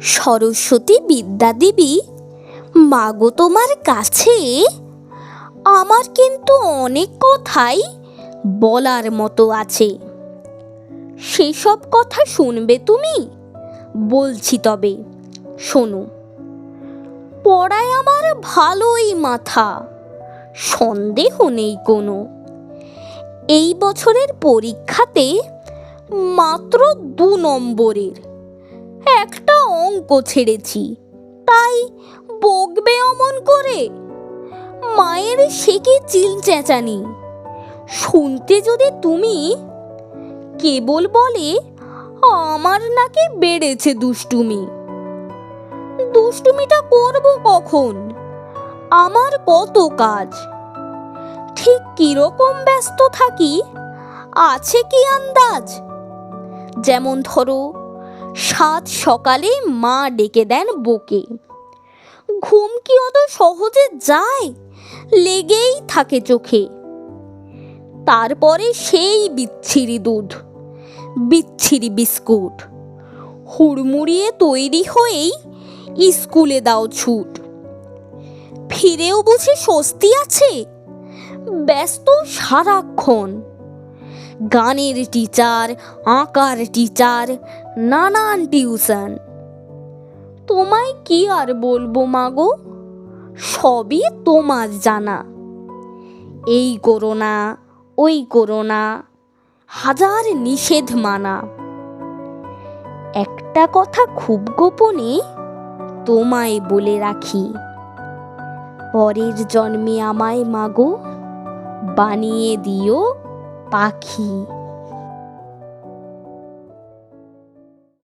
সরস্বতী বিদ্যা বিদ্যাদেবী, মাগো তোমার কাছে? আমার কিন্তু অনেক কথাই বলার মতো আছে। সেসব কথা শুনবে তুমি? বলছি তবে, শোনো। পড়ায় আমার ভালোই মাথা, সন্দেহ নেই কোনো। এই বছরের পরীক্ষাতে মাত্র দু নম্বরের, একটা অঙ্ক ছেড়েছি। তাই বকবে অমন করে? মায়ের সে কি চিল চেঁচানি শুনতে যদি তুমি, কেবল বলে, আমার নাকি বেড়েছে দুষ্টুমি। দুষ্টুমিটা করব কখন? আমার কত কাজ? ঠিক কীরকম ব্যস্ত থাকি? আছে কি আন্দাজ? যেমন ধরো সাত সকালে মা ডেকে দেন বকে। ঘুম কি অত সহজে যায়? লেগেই থাকে চোখে। তারপরে সেই বিচ্ছিরি দুধ, বিচ্ছিরি বিস্কুট, হুড়মুড়িয়ে তৈরি হয়েই স্কুলে দাও ছুট। ফিরেও বুঝি স্বস্তি আছে? ব্যস্ত সারাক্ষণ গানের টিচার, আঁকার টিচার, নানান টিউশন। তোমায় কি আর বলব মাগো সবই তোমার জানা। এই করো না, ওই করো না, হাজার নিষেধ মানা। একটা কথা খুব গোপনে তোমায় বলে রাখি। পরের জন্মে আমায় মাগো বানিয়ে দিও পাখি